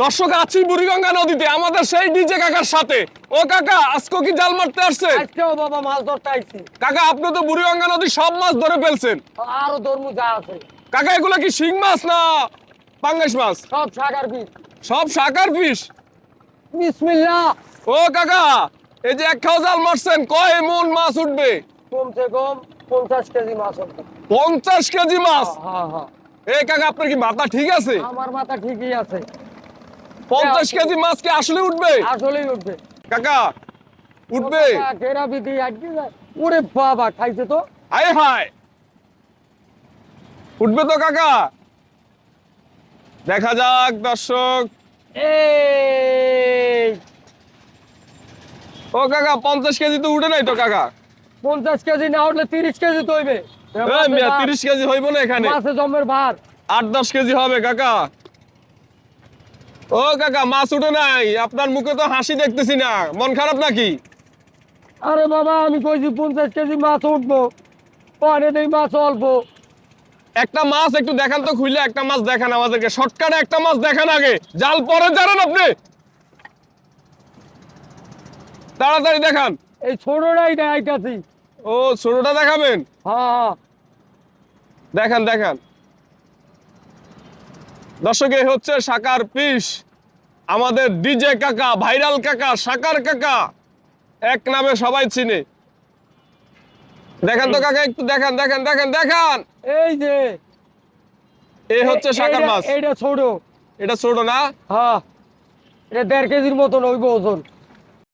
দর্শক আছি বুড়িগঙ্গা নদীতে আমাদের সেই ডিজে কাকার সাথে। ও কাকা আজকে কি জাল মারতে আসছে আজকেও বাবা মাছ ধরতে আইছি। কাকা আপনি তো বুড়িগঙ্গা নদী সব মাছ ধরে ফেলছেন। আরও ধর্ম যা আছে। কাকা এগুলো কি শিং মাছ না পাঙ্গাস মাছ? সব শাকার বীজ। সব শাকার ফিস বিসমিল্লা ও কাকা এই যে এক খাও জাল মারছেন কয় মন মাছ উঠবে? কমসে কম পঞ্চাশ কেজি মাছ হবে পঞ্চাশ কেজি মাছ? হ্যাঁ হ্যাঁ। এ কাকা আপনার কি মাথা ঠিক আছে? আমার মাথা ঠিকই আছে। পঞ্চাশ কেজি মাছ কি আসলে উঠবে? আসলেই উঠবে। কাকা উঠবে? যায়? ওরে বাবা খাইছে তো। আয় হায় উঠবে তো কাকা। দেখা যাক দর্শক। এই। ও কাকা পঞ্চাশ কেজি তো উঠে নাই তো কাকা। পঞ্চাশ কেজি না উঠলে তিরিশ কেজি তো হইবে। তিরিশ কেজি হইব না এখানে। জমের ভাত আট দশ কেজি হবে কাকা। ও কাকা মাছ উঠে নাই। আপনার মুখে তো হাসি দেখতেছি না। মন খারাপ নাকি? আরে বাবা আমি কইছি পঞ্চাশ কেজি মাছ উঠবো। পরে দেই মাছ অল্প। একটা মাছ একটু দেখান তো খুইলে একটা মাছ দেখান আমাদেরকে। শর্টকাটে একটা মাছ দেখান আগে। জাল পরে জানেন আপনি। তাড়াতাড়ি দেখান। এই ছোটটাই দেখাইতাছি। ও ছোটটা দেখাবেন? হ্যাঁ হ্যাঁ। দেখান দেখান। দর্শক এই হচ্ছে সাকার পিস। আমাদের ডিজে কাকা ভাইরাল কাকা সাকার কাকা। এক নামে সবাই চিনে। দেখেন তো কাকা একটু দেখেন দেখেন দেখেন দেখেন। এই যে। এই হচ্ছে সাকার মাছ। এটা ছোট। এটা ছোট না? হ্যাঁ। এটা দেড় কেজির মতন ওই ওজন।